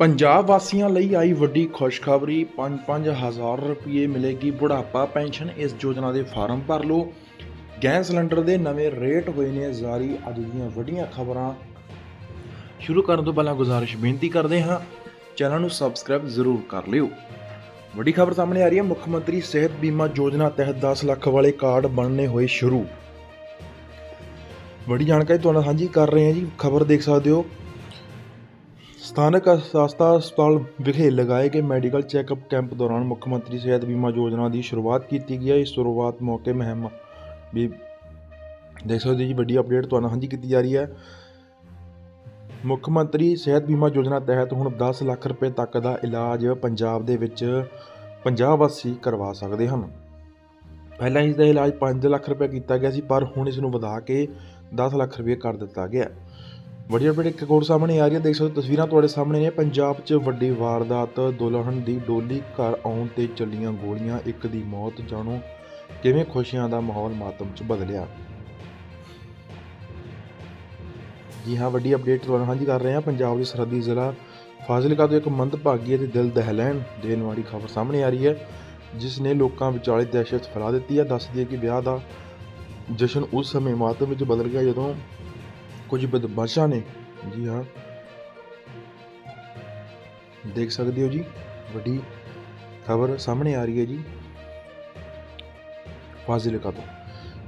ਪੰਜਾਬ ਵਾਸੀਆਂ ਲਈ ਆਈ ਵੱਡੀ ਖੁਸ਼ਖਬਰੀ 5-5000 ਰੁਪਏ ਮਿਲੇਗੀ ਬੁਢਾਪਾ ਪੈਨਸ਼ਨ, ਇਸ ਯੋਜਨਾ ਦੇ ਫਾਰਮ ਭਰ ਲਓ। ਗੈਸ ਸਿਲੰਡਰ ਦੇ ਨਵੇਂ ਰੇਟ ਹੋਏ ਨੇ, ਜਾਰੀ ਅੱਜ ਦੀਆਂ ਵੱਡੀਆਂ ਖਬਰਾਂ। ਸ਼ੁਰੂ ਕਰਨ ਤੋਂ ਪਹਿਲਾਂ ਗੁਜ਼ਾਰਿਸ਼ ਬੇਨਤੀ ਕਰਦੇ ਹਾਂ, ਚੈਨਲ ਨੂੰ ਸਬਸਕ੍ਰਾਈਬ ਜ਼ਰੂਰ ਕਰ ਲਿਓ। ਵੱਡੀ ਖਬਰ ਸਾਹਮਣੇ ਆ ਰਹੀ ਹੈ, ਮੁੱਖ ਮੰਤਰੀ ਸਿਹਤ ਬੀਮਾ ਯੋਜਨਾ ਤਹਿਤ 10 ਲੱਖ ਵਾਲੇ ਕਾਰਡ ਬਣਨੇ ਹੋਏ ਸ਼ੁਰੂ। ਵੱਡੀ ਜਾਣਕਾਰੀ ਤੁਹਾਨੂੰ ਸਾਂਝੀ ਕਰ ਰਹੇ ਹਾਂ ਜੀ, ਖਬਰ ਦੇਖ ਸਕਦੇ ਹੋ ਸਥਾਨਕ ਸਸਤਾ ਹਸਪਤਾਲ ਵਿਖੇ ਲਗਾਏ ਗਏ ਮੈਡੀਕਲ ਚੈੱਕਅਪ ਕੈਂਪ ਦੌਰਾਨ ਮੁੱਖ ਮੰਤਰੀ ਸਿਹਤ ਬੀਮਾ ਯੋਜਨਾ ਦੀ ਸ਼ੁਰੂਆਤ ਕੀਤੀ ਗਈ ਹੈ। ਇਸ ਸ਼ੁਰੂਆਤ ਮੌਕੇ ਮਹਿਮ ਵੀ ਦੇਖ ਸਕਦੇ ਹੋ ਜੀ, ਵੱਡੀ ਅਪਡੇਟ ਤੁਹਾਨੂੰ ਸਾਂਝੀ ਕੀਤੀ ਜਾ ਰਹੀ ਹੈ। ਮੁੱਖ ਮੰਤਰੀ ਸਿਹਤ ਬੀਮਾ ਯੋਜਨਾ ਤਹਿਤ ਹੁਣ 10 ਲੱਖ ਰੁਪਏ ਤੱਕ ਦਾ ਇਲਾਜ ਪੰਜਾਬ ਦੇ ਵਿੱਚ ਪੰਜਾਬ ਵਾਸੀ ਕਰਵਾ ਸਕਦੇ ਹਨ। ਪਹਿਲਾਂ ਇਸ ਦਾ ਇਲਾਜ 5 ਲੱਖ ਰੁਪਏ ਕੀਤਾ ਗਿਆ ਸੀ, ਪਰ ਹੁਣ ਇਸ ਨੂੰ ਵਧਾ ਕੇ 10 ਲੱਖ ਰੁਪਏ ਕਰ ਦਿੱਤਾ ਗਿਆ ਹੈ। ਵੱਡੀ ਅਪਡੇਟ ਇੱਕ ਕੋਡ ਸਾਹਮਣੇ ਆ ਰਹੀ ਹੈ ਦੇਖ ਸਕਦੇ ਹੋ ਤਸਵੀਰਾਂ ਤੁਹਾਡੇ ਸਾਹਮਣੇ ਨੇ ਪੰਜਾਬ 'ਚ ਵੱਡੀ ਵਾਰਦਾਤ ਦੁਲਹਨ ਦੀ ਡੋਲੀ ਘਰ ਆਉਣ ਤੇ ਚੱਲੀਆਂ ਗੋਲੀਆਂ ਇੱਕ ਦੀ ਮੌਤ ਜਾਣੋ ਕਿਵੇਂ ਖੁਸ਼ੀਆਂ ਦਾ ਮਾਹੌਲ ਮਾਤਮ 'ਚ ਬਦਲਿਆ ਜੀ ਹਾਂ ਵੱਡੀ ਅਪਡੇਟ ਤੁਹਾਨੂੰ ਸਾਂਝੀ ਕਰ ਰਹੇ ਹਾਂ ਪੰਜਾਬ ਦੇ ਸਰਹੱਦੀ ਜ਼ਿਲ੍ਹਾ ਫਾਜ਼ਿਲਕਾ ਤੋਂ ਇੱਕ ਮੰਦਭਾਗੀ ਅਤੇ ਦਿਲ ਦਹਿਲੈਣ ਦੇਣ ਵਾਲੀ ਖਬਰ ਸਾਹਮਣੇ ਆ ਰਹੀ ਹੈ ਜਿਸ ਨੇ ਲੋਕਾਂ ਵਿਚਾਲੇ ਦਹਿਸ਼ਤ ਫੈਲਾ ਦਿੱਤੀ ਹੈ ਦੱਸਦੀ ਹੈ ਕਿ ਵਿਆਹ ਦਾ ਜਸ਼ਨ ਉਸ ਸਮੇਂ ਮਾਤਮ ਵਿੱਚ ਬਦਲ ਗਿਆ ਜਦੋਂ ਕੁਝ ਬਦਮਾਸ਼ਾਂ ਨੇ। ਜੀ ਹਾਂ। ਦੇਖ ਸਕਦੇ ਹੋ ਜੀ, ਵੱਡੀ ਖਬਰ ਸਾਹਮਣੇ ਆ ਰਹੀ ਹੈ ਜੀ। ਫਾਜ਼ਿਲਕਾ ਤੋਂ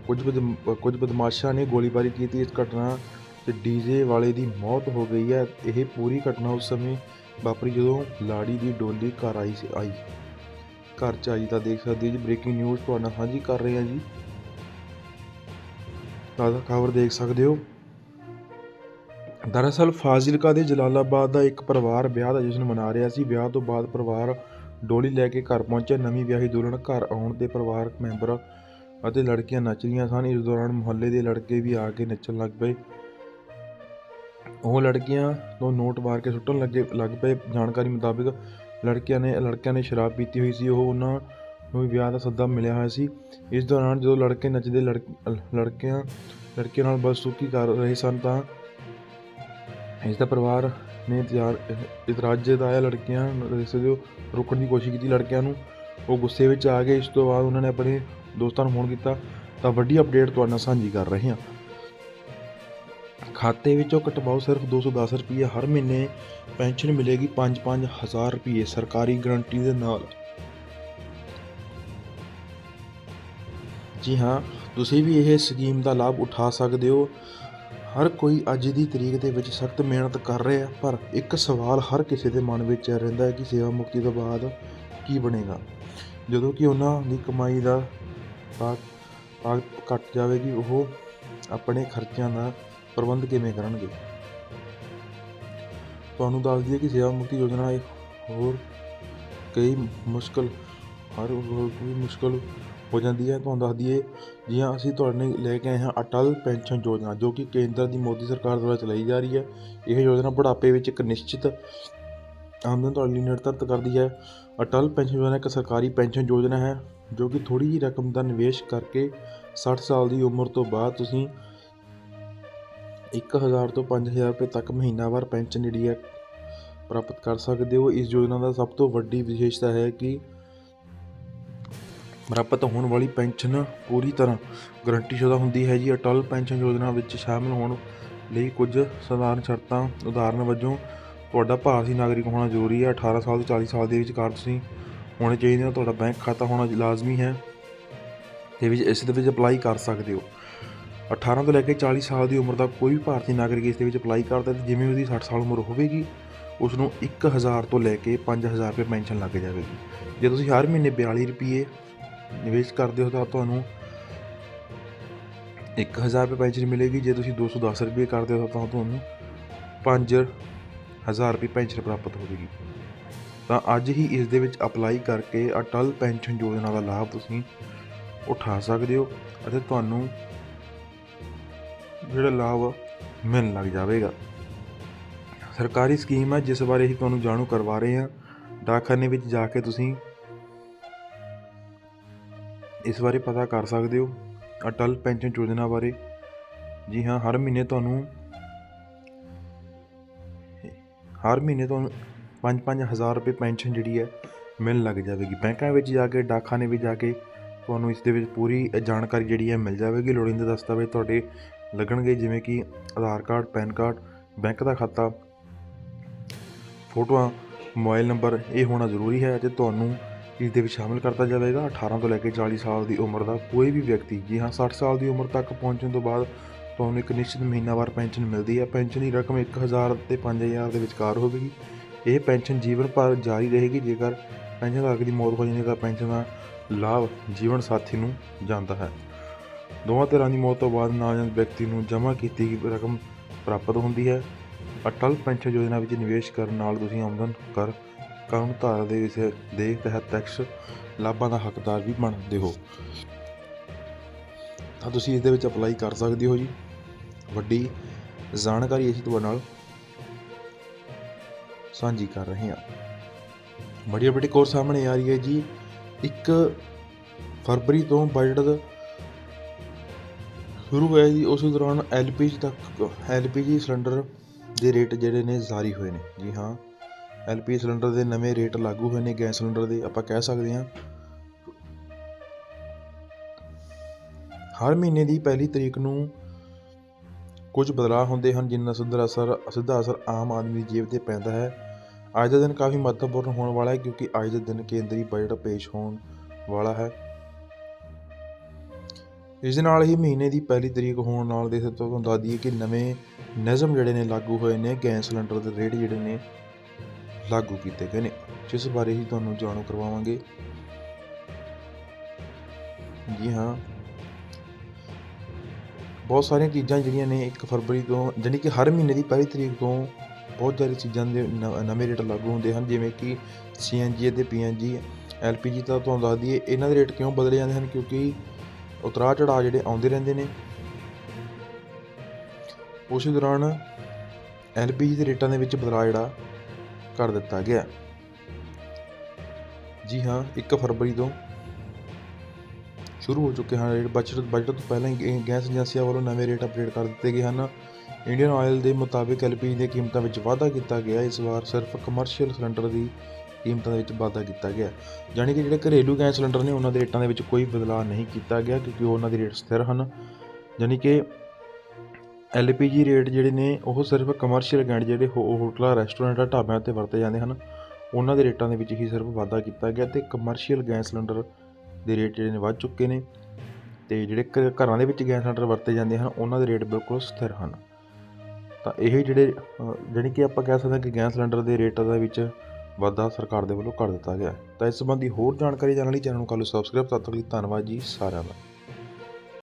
ਕੁਝ ਬਦਮ ਕੁਝ ਬਦਮਾਸ਼ਾਂ ਨੇ ਗੋਲੀਬਾਰੀ ਕੀਤੀ। ਇਸ ਘਟਨਾ ਤੇ ਡੀਜੇ ਵਾਲੇ ਦੀ ਮੌਤ ਹੋ ਗਈ ਹੈ। ਇਹ ਪੂਰੀ ਘਟਨਾ ਉਸ ਸਮੇਂ ਵਾਪਰੀ ਜਦੋਂ ਲਾੜੀ ਦੀ ਡੋਲੀ ਘਰ ਆਈ ਸੀ, ਆਈ। ਘਰ ਚ ਆਈ ਤਾਂ ਦੇਖ ਸਕਦੇ ਹੋ ਜੀ ਬ੍ਰੇਕਿੰਗ ਨਿਊਜ਼ ਤੁਹਾਡਾ ਸਾਂਝੀ ਕਰ ਰਹੇ ਹਾਂ ਜੀ। ਤਾਜ਼ਾ ਖਬਰ ਦੇਖ ਸਕਦੇ ਹੋ। ਦਰਅਸਲ ਫਾਜ਼ਿਲਕਾ ਦੇ ਜਲਾਲਾਬਾਦ ਦਾ ਇੱਕ ਪਰਿਵਾਰ ਵਿਆਹ ਦਾ ਜਸ਼ਨ ਮਨਾ ਰਿਹਾ ਸੀ। ਵਿਆਹ ਤੋਂ ਬਾਅਦ ਪਰਿਵਾਰ ਡੋਲੀ ਲੈ ਕੇ ਘਰ ਪਹੁੰਚਿਆ। ਨਵੀਂ ਵਿਆਹੀ ਦੁਲਹਨ ਘਰ ਆਉਣ ਤੇ ਪਰਿਵਾਰਕ ਮੈਂਬਰ ਅਤੇ ਲੜਕੀਆਂ ਨੱਚ ਰਹੀਆਂ ਸਨ। ਇਸ ਦੌਰਾਨ ਮੁਹੱਲੇ ਦੇ ਲੜਕੇ ਵੀ ਆ ਕੇ ਨੱਚਣ ਲੱਗ ਪਏ। ਉਹ ਲੜਕੀਆਂ ਤੋਂ ਨੋਟ ਮਾਰ ਕੇ ਸੁੱਟਣ ਲੱਗੇ, ਲੱਗ ਪਏ। ਜਾਣਕਾਰੀ ਮੁਤਾਬਿਕ ਲੜਕੀਆਂ ਨੇ, ਲੜਕਿਆਂ ਨੇ ਸ਼ਰਾਬ ਪੀਤੀ ਹੋਈ ਸੀ। ਉਹ ਉਹਨਾਂ ਨੂੰ ਵਿਆਹ ਦਾ ਸੱਦਾ ਮਿਲਿਆ ਹੋਇਆ ਸੀ। ਇਸ ਦੌਰਾਨ ਜਦੋਂ ਲੜਕੇ ਨੱਚਦੇ ਲੜਕ- ਲੜਕਿਆਂ, ਲੜਕੀਆਂ ਨਾਲ ਬਸ ਸੁੱਕੀ ਕਰ ਰਹੇ ਸਨ ਤਾਂ ਇਸ ਦਾ ਪਰਿਵਾਰ ਨੇ ਤਿਆਰ ਇਤਰਾਜ਼ ਜਤਾਇਆ ਲੜਕੀਆਂ ਨੂੰ ਇਸ ਦੇ ਰੋਕਣ ਦੀ ਕੋਸ਼ਿਸ਼ ਕੀਤੀ ਲੜਕਿਆਂ ਨੂੰ। ਉਹ ਗੁੱਸੇ ਵਿੱਚ ਆ ਗਏ। ਇਸ ਤੋਂ ਬਾਅਦ ਉਹਨਾਂ ਨੇ ਆਪਣੇ ਦੋਸਤਾਂ ਨੂੰ ਫੋਨ ਕੀਤਾ। ਤਾਂ ਵੱਡੀ ਅਪਡੇਟ ਤੁਹਾਡੇ ਨਾਲ ਸਾਂਝੀ ਕਰ ਰਹੇ ਹਾਂ। ਖਾਤੇ ਵਿੱਚੋਂ ਕਟਵਾਓ ਸਿਰਫ 210 ਰੁਪਏ ਹਰ ਮਹੀਨੇ ਪੈਨਸ਼ਨ ਮਿਲੇਗੀ 5-5 ਹਜ਼ਾਰ ਰੁਪਏ ਸਰਕਾਰੀ ਗਰੰਟੀ ਦੇ ਨਾਲ। ਜੀ ਹਾਂ, ਤੁਸੀਂ ਵੀ ਇਹ ਸਕੀਮ ਦਾ ਲਾਭ ਉਠਾ ਸਕਦੇ ਹੋ। ਹਰ ਕੋਈ ਅੱਜ ਦੀ ਤਰੀਕ ਦੇ ਵਿੱਚ ਸਖਤ ਮਿਹਨਤ ਕਰ ਰਿਹਾ, ਪਰ ਇੱਕ ਸਵਾਲ ਹਰ ਕਿਸੇ ਦੇ ਮਨ ਵਿੱਚ ਰਹਿੰਦਾ ਹੈ ਕਿ ਸੇਵਾ ਮੁਕਤੀ ਤੋਂ ਬਾਅਦ ਕੀ ਬਣੇਗਾ। ਜਦੋਂ ਕਿ ਉਹਨਾਂ ਦੀ ਕਮਾਈ ਦਾ ਭਾਗ ਭਾਗ ਘਟ ਜਾਵੇਗੀ, ਉਹ ਆਪਣੇ ਖਰਚਿਆਂ ਦਾ ਪ੍ਰਬੰਧ ਕਿਵੇਂ ਕਰਨਗੇ? ਤੁਹਾਨੂੰ ਦੱਸ ਦਈਏ ਕਿ ਸੇਵਾ ਮੁਕਤੀ ਯੋਜਨਾ ਇੱਕ ਹੋਰ ਕਈ ਮੁਸ਼ਕਲ, ਹਰ ਹੋਰ ਕੋਈ ਮੁਸ਼ਕਲ ਹੋ ਜਾਂਦੀ ਹੈ। ਤੁਹਾਨੂੰ ਦੱਸ ਦਈਏ ਜੀ ਅਸੀਂ ਤੁਹਾਡੇ ਲਈ ਲੈ ਕੇ ਆਏ ਹਾਂ ਅਟਲ ਪੈਨਸ਼ਨ ਯੋਜਨਾ, ਜੋ ਕਿ ਕੇਂਦਰ ਦੀ ਮੋਦੀ ਸਰਕਾਰ ਦੁਆਰਾ ਚਲਾਈ ਜਾ ਰਹੀ ਹੈ। ਇਹ ਯੋਜਨਾ ਬੁਢਾਪੇ ਵਿੱਚ ਇੱਕ ਨਿਸ਼ਚਿਤ ਆਮਦਨ ਤੁਹਾਡੇ ਲਈ ਨਿਰਧਾਰਤ ਕਰਦੀ ਹੈ। ਅਟਲ ਪੈਨਸ਼ਨ ਯੋਜਨਾ ਇੱਕ ਸਰਕਾਰੀ ਪੈਨਸ਼ਨ ਯੋਜਨਾ ਹੈ, ਜੋ ਕਿ ਥੋੜੀ ਜਿਹੀ ਰਕਮ ਦਾ ਨਿਵੇਸ਼ ਕਰਕੇ 60 ਸਾਲ ਦੀ ਉਮਰ ਤੋਂ ਬਾਅਦ ਤੁਸੀਂ 1000 ਤੋਂ 5000 ਰੁਪਏ ਤੱਕ ਮਹੀਨਾਵਾਰ ਪੈਨਸ਼ਨ ਜਿਹੜੀ ਹੈ, ਪ੍ਰਾਪਤ ਕਰ ਸਕਦੇ ਹੋ। ਇਸ ਯੋਜਨਾ ਦਾ ਸਭ ਤੋਂ ਵੱਡੀ ਵਿਸ਼ੇਸ਼ਤਾ ਹੈ ਕਿ ਪ੍ਰਾਪਤ ਹੋਣ ਵਾਲੀ ਪੈਨਸ਼ਨ ਪੂਰੀ ਤਰ੍ਹਾਂ ਗਰੰਟੀਸ਼ੁਦਾ ਹੁੰਦੀ ਹੈ ਜੀ। ਅਟਲ ਪੈਨਸ਼ਨ ਯੋਜਨਾ ਵਿੱਚ ਸ਼ਾਮਲ ਹੋਣ ਲਈ ਕੁਝ ਸਧਾਰਨ ਸ਼ਰਤਾਂ। ਉਦਾਹਰਨ ਵਜੋਂ, ਤੁਹਾਡਾ ਭਾਰਤੀ ਨਾਗਰਿਕ ਹੋਣਾ ਜ਼ਰੂਰੀ ਹੈ। 18 ਸਾਲ ਤੋਂ 40 ਸਾਲ ਦੇ ਵਿਚਕਾਰ ਤੁਸੀਂ ਹੋਣੇ ਚਾਹੀਦੇ ਹੋ ਤੁਹਾਡਾ ਬੈਂਕ ਖਾਤਾ ਹੋਣਾ ਲਾਜ਼ਮੀ ਹੈ। ਤੇ ਵਿੱਚ ਇਸ ਦੇ ਵਿੱਚ ਅਪਲਾਈ ਕਰ ਸਕਦੇ ਹੋ। 18 ਤੋਂ ਲੈ ਕੇ 40 ਸਾਲ ਦੀ ਉਮਰ ਦਾ ਕੋਈ ਵੀ ਭਾਰਤੀ ਨਾਗਰਿਕ ਇਸ ਦੇ ਵਿੱਚ ਅਪਲਾਈ ਕਰਦਾ ਤੇ ਜਿਵੇਂ ਉਹਦੀ 60 ਸਾਲ ਉਮਰ ਹੋਵੇਗੀ ਉਸ ਨੂੰ 1000 ਤੋਂ ਲੈ ਕੇ 5000 ਰੁਪਏ ਪੈਨਸ਼ਨ ਲੱਗ ਜਾਵੇਗੀ। ਜੇ ਤੁਸੀਂ ਹਰ ਮਹੀਨੇ 42 ਰੁਪਏ ਨਿਵੇਸ਼ ਕਰਦੇ ਹੋ ਤਾਂ ਤੁਹਾਨੂੰ 1000 ਰੁਪਏ ਪੈਨਸ਼ਨ ਮਿਲੇਗੀ, ਜੇ ਤੁਸੀਂ 210 ਰੁਪਏ ਕਰਦੇ ਹੋ ਤਾਂ ਤੁਹਾਨੂੰ 5000 ਰੁਪਏ ਪੈਨਸ਼ਨ ਪ੍ਰਾਪਤ ਹੋਵੇਗੀ ਤਾਂ ਅੱਜ ਹੀ ਇਸ ਦੇ ਵਿੱਚ ਅਪਲਾਈ ਕਰਕੇ ਅਟਲ ਪੈਨਸ਼ਨ ਯੋਜਨਾ ਦਾ ਲਾਭ ਤੁਸੀਂ ਉਠਾ ਸਕਦੇ ਹੋ ਅਤੇ ਤੁਹਾਨੂੰ ਜਿਹੜਾ ਲਾਭ ਮਿਲਣ ਲੱਗ ਜਾਵੇਗਾ। ਸਰਕਾਰੀ ਸਕੀਮ ਹੈ, ਜਿਸ ਬਾਰੇ ਅਸੀਂ ਤੁਹਾਨੂੰ ਜਾਣੂ ਕਰਵਾ ਰਹੇ ਹਾਂ। ਡਾਕਖਾਨੇ ਵਿੱਚ ਜਾ ਕੇ ਤੁਸੀਂ ਇਸ ਬਾਰੇ ਪਤਾ ਕਰ ਸਕਦੇ ਹੋ ਅਟਲ ਪੈਨਸ਼ਨ ਯੋਜਨਾ ਬਾਰੇ। ਜੀ ਹਾਂ, ਹਰ ਮਹੀਨੇ ਤੁਹਾਨੂੰ ਹਰ ਮਹੀਨੇ ਤੁਹਾਨੂੰ 5-5 ਹਜ਼ਾਰ ਰੁਪਏ ਪੈਨਸ਼ਨ ਜਿਹੜੀ ਹੈ ਮਿਲਣ ਲੱਗ ਜਾਵੇਗੀ। ਬੈਂਕਾਂ ਵਿੱਚ ਜਾ ਕੇ, ਡਾਕਖਾਨੇ ਵਿੱਚ ਜਾ ਕੇ ਤੁਹਾਨੂੰ ਇਸ ਦੇ ਵਿੱਚ ਪੂਰੀ ਜਾਣਕਾਰੀ ਜਿਹੜੀ ਹੈ ਮਿਲ ਜਾਵੇਗੀ। ਲੋੜੀਂਦੇ ਦਸਤਾਵੇਜ਼ ਤੁਹਾਡੇ ਲੱਗਣਗੇ, ਜਿਵੇਂ ਕਿ Aadhaar card, PAN card, bank ਦਾ ਖਾਤਾ, ਫੋਟੋਆਂ, ਮੋਬਾਈਲ ਨੰਬਰ, ਇਹ ਹੋਣਾ ਜ਼ਰੂਰੀ ਹੈ ਅਤੇ ਤੁਹਾਨੂੰ ਇਸ ਦੇ ਵਿੱਚ ਸ਼ਾਮਿਲ ਕਰਤਾ ਜਾਵੇਗਾ। 18 ਤੋਂ ਲੈ ਕੇ 40 ਸਾਲ ਦੀ ਉਮਰ ਦਾ ਕੋਈ ਵੀ ਵਿਅਕਤੀ, ਜੀ ਹਾਂ 60 ਸਾਲ ਦੀ ਉਮਰ ਤੱਕ ਪਹੁੰਚਣ ਤੋਂ ਬਾਅਦ ਤੁਹਾਨੂੰ ਇੱਕ ਨਿਸ਼ਚਿਤ ਮਹੀਨਾਵਾਰ ਪੈਨਸ਼ਨ ਮਿਲਦੀ ਹੈ। ਪੈਨਸ਼ਨ ਦੀ ਰਕਮ 1000 ਤੇ 5000 ਦੇ ਵਿਚਕਾਰ ਹੋਵੇਗੀ। ਇਹ ਪੈਨਸ਼ਨ ਜੀਵਨ ਭਰ ਜਾਰੀ ਰਹੇਗੀ। ਜੇਕਰ ਪੈਨਸ਼ਨ ਧਾਰਕ ਦੀ ਮੌਤ ਹੋ ਜਾਂਦੀ ਤਾਂ ਪੈਨਸ਼ਨ ਦਾ ਲਾਭ ਜੀਵਨ ਸਾਥੀ ਨੂੰ ਜਾਂਦਾ ਹੈ। ਦੋਵਾਂ ਧਿਰਾਂ ਦੀ ਮੌਤ ਤੋਂ ਬਾਅਦ ਨਾਮਜ਼ਦ ਵਿਅਕਤੀ ਨੂੰ ਜਮ੍ਹਾਂ ਕੀਤੀ ਗਈ ਰਕਮ ਪ੍ਰਾਪਤ ਹੁੰਦੀ ਹੈ। ਅਟਲ ਪੈਨਸ਼ਨ ਯੋਜਨਾ ਵਿੱਚ ਨਿਵੇਸ਼ ਕਰਨ ਨਾਲ ਤੁਸੀਂ ਆਮਦਨ ਕਰ ਕਾਨੂੰਨ ਧਾਰਾ ਦੇ ਵਿੱਚ ਦੇ ਤਹਿਤ ਟੈਕਸ ਲਾਭਾਂ ਦਾ ਹੱਕਦਾਰ ਵੀ ਬਣਦੇ ਹੋ। ਤਾਂ ਤੁਸੀਂ ਇਸ ਦੇ ਵਿੱਚ ਅਪਲਾਈ ਕਰ ਸਕਦੇ ਹੋ ਜੀ। ਵੱਡੀ ਜਾਣਕਾਰੀ ਅਸੀਂ ਤੁਹਾਡੇ ਨਾਲ ਸਾਂਝੀ ਕਰ ਰਹੇ ਹਾਂ। ਬੜੀ ਵੱਡੀ ਕੋਰ ਸਾਹਮਣੇ ਆ ਰਹੀ ਹੈ ਜੀ। ਇੱਕ ਫਰਵਰੀ ਤੋਂ ਬਜਟ ਸ਼ੁਰੂ ਹੋਇਆ ਜੀ। ਉਸ ਦੌਰਾਨ ਐਲਪੀਜੀ ਤੱਕ ਐਲਪੀਜੀ ਸਿਲੰਡਰ ਦੇ ਰੇਟ ਜਿਹੜੇ ਨੇ ਜਾਰੀ ਹੋਏ ਨੇ। ਜੀ ਹਾਂ। ਐਲਪੀ ਸਿਲੰਡਰ ਦੇ ਨਵੇਂ ਰੇਟ ਲਾਗੂ ਹੋਏ ਨੇ, ਗੈਸ ਸਿਲੰਡਰ ਦੇ, ਆਪਾਂ ਕਹਿ ਸਕਦੇ ਹਾਂ। ਹਰ ਮਹੀਨੇ ਦੀ ਪਹਿਲੀ ਤਰੀਕ ਨੂੰ ਕੁਝ ਬਦਲਾਅ ਹੁੰਦੇ ਹਨ ਜਿਨ੍ਹਾਂ ਸਿੱਧਾ ਅਸਰ ਸਿੱਧਾ ਅਸਰ ਆਮ ਆਦਮੀ ਦੀ ਜੇਬ ਤੇ ਪੈਂਦਾ ਹੈ। ਅੱਜ ਦਾ ਦਿਨ ਕਾਫੀ ਮਹੱਤਵਪੂਰਨ ਹੋਣ ਵਾਲਾ ਹੈ, ਕਿਉਂਕਿ ਅੱਜ ਦੇ ਦਿਨ ਕੇਂਦਰੀ ਬਜਟ ਪੇਸ਼ ਹੋਣ ਵਾਲਾ ਹੈ। ਇਸ ਦੇ ਨਾਲ ਹੀ ਮਹੀਨੇ ਦੀ ਪਹਿਲੀ ਤਰੀਕ ਹੋਣ ਨਾਲ ਦੇ ਤੁਹਾਨੂੰ ਦੱਸ ਦਈਏ ਕਿ ਨਵੇਂ ਨਿਯਮ ਜਿਹੜੇ ਨੇ ਲਾਗੂ ਹੋਏ ਨੇ, ਗੈਸ ਸਿਲੰਡਰ ਦੇ ਰੇਟ ਜਿਹੜੇ ਨੇ ਲਾਗੂ ਕੀਤੇ ਗਏ ਨੇ, ਜਿਸ ਬਾਰੇ ਹੀ ਤੁਹਾਨੂੰ ਜਾਣੂ ਕਰਵਾਵਾਂਗੇ। ਜੀ ਹਾਂ। ਬਹੁਤ ਸਾਰੀਆਂ ਚੀਜ਼ਾਂ ਜਿਹੜੀਆਂ ਨੇ 1 ਫਰਵਰੀ ਤੋਂ, ਜਾਣੀ ਕਿ ਹਰ ਮਹੀਨੇ ਦੀ ਪਹਿਲੀ ਤਰੀਕ ਤੋਂ ਬਹੁਤ ਸਾਰੀ ਚੀਜ਼ਾਂ ਦੇ ਨ- ਨਵੇਂ ਰੇਟ ਲਾਗੂ ਹੁੰਦੇ ਹਨ, ਜਿਵੇਂ ਕਿ ਸੀਐਨਜੀ ਅਤੇ ਪੀਐਨਜੀ ਐਲਪੀਜੀ ਤਾਂ ਤੁਹਾਨੂੰ ਦੱਸ ਦਈਏ, ਇਹਨਾਂ ਦੇ ਰੇਟ ਕਿਉਂ ਬਦਲੇ ਜਾਂਦੇ ਹਨ? ਕਿਉਂਕਿ ਉਤਰਾਅ ਚੜਾਅ ਜਿਹੜੇ ਆਉਂਦੇ ਰਹਿੰਦੇ ਨੇ। ਉਸੇ ਦੌਰਾਨ ਐਲਪੀਜੀ ਦੇ ਰੇਟਾਂ ਦੇ ਵਿੱਚ ਬਦਲਾਅ ਜਿਹੜਾ ਕਰ ਦਿੱਤਾ ਗਿਆ। ਜੀ ਹਾਂ 1 ਫਰਵਰੀ ਤੋਂ ਸ਼ੁਰੂ ਹੋ ਚੁੱਕੇ ਹਨ। ਰੇਟ ਬਜਟ ਬਜਟ ਤੋਂ ਪਹਿਲਾਂ ਹੀ ਗੈਸ ਏਜੰਸੀਆਂ ਵੱਲੋਂ ਨਵੇਂ ਰੇਟ ਅਪਡੇਟ ਕਰ ਦਿੱਤੇ ਗਏ ਹਨ। ਇੰਡੀਅਨ ਆਇਲ ਦੇ ਮੁਤਾਬਿਕ ਐਲਪੀਜੀ ਦੀਆਂ ਕੀਮਤਾਂ ਵਿੱਚ ਵਾਧਾ ਕੀਤਾ ਗਿਆ। ਇਸ ਵਾਰ ਸਿਰਫ ਕਮਰਸ਼ੀਅਲ ਸਿਲੰਡਰ ਦੀ ਕੀਮਤਾਂ ਦੇ ਵਿੱਚ ਵਾਧਾ ਕੀਤਾ ਗਿਆ। ਯਾਨੀ ਕਿ ਜਿਹੜੇ ਘਰੇਲੂ ਗੈਸ ਸਿਲੰਡਰ ਨੇ, ਉਹਨਾਂ ਦੇ ਰੇਟਾਂ ਦੇ ਵਿੱਚ ਕੋਈ ਬਦਲਾਅ ਨਹੀਂ ਕੀਤਾ ਗਿਆ ਕਿਉਂਕਿ ਉਹਨਾਂ ਦੇ ਰੇਟ ਸਥਿਰ ਹਨ। ਯਾਨੀ ਕਿ ਐੱਲ ਪੀ ਜੀ ਰੇਟ ਜਿਹੜੇ ਨੇ ਉਹ ਸਿਰਫ ਕਮਰਸ਼ੀਅਲ ਗੈਂਡ ਜਿਹੜੇ ਹੋ- ਹੋਟਲਾਂ ਰੈਸਟੋਰੈਂਟਾਂ ਢਾਬਿਆਂ ਤੇ ਵਰਤੇ ਜਾਂਦੇ ਹਨ। ਉਹਨਾਂ ਦੇ ਰੇਟਾਂ ਦੇ ਵਿੱਚ ਹੀ ਸਿਰਫ ਵਾਧਾ ਕੀਤਾ ਗਿਆ ਅਤੇ ਕਮਰਸ਼ੀਅਲ ਗੈਸ ਸਿਲੰਡਰ ਦੇ ਰੇਟ ਜਿਹੜੇ ਨੇ ਵੱਧ ਚੁੱਕੇ ਨੇ ਅਤੇ ਜਿਹੜੇ ਘ- ਘਰਾਂ ਦੇ ਵਿੱਚ ਗੈਸ ਸਿਲੰਡਰ ਵਰਤੇ ਜਾਂਦੇ ਹਨ ਉਹਨਾਂ ਦੇ ਰੇਟ ਬਿਲਕੁਲ ਸਥਿਰ ਹਨ। ਤਾਂ ਇਹ ਜਿਹੜੇ ਅ, ਜਾਣੀ ਕਿ ਆਪਾਂ ਕਹਿ ਸਕਦੇ ਹਾਂ ਕਿ ਗੈਸ ਸਿਲੰਡਰ ਦੇ ਰੇਟਾਂ ਦੇ ਵਿੱਚ ਵਾਧਾ ਸਰਕਾਰ ਦੇ ਵੱਲੋਂ ਕਰ ਦਿੱਤਾ ਗਿਆ। ਤਾਂ ਇਸ ਸੰਬੰਧੀ ਹੋਰ ਜਾਣਕਾਰੀ ਜਾਣਨ ਲਈ ਚੈਨਲ ਨੂੰ ਕਰ ਲਓ ਸਬਸਕ੍ਰਾਈਬ ਤਦ ਤੱਕ ਲਈ ਧੰਨਵਾਦ ਜੀ ਸਾਰਿਆਂ ਦਾ।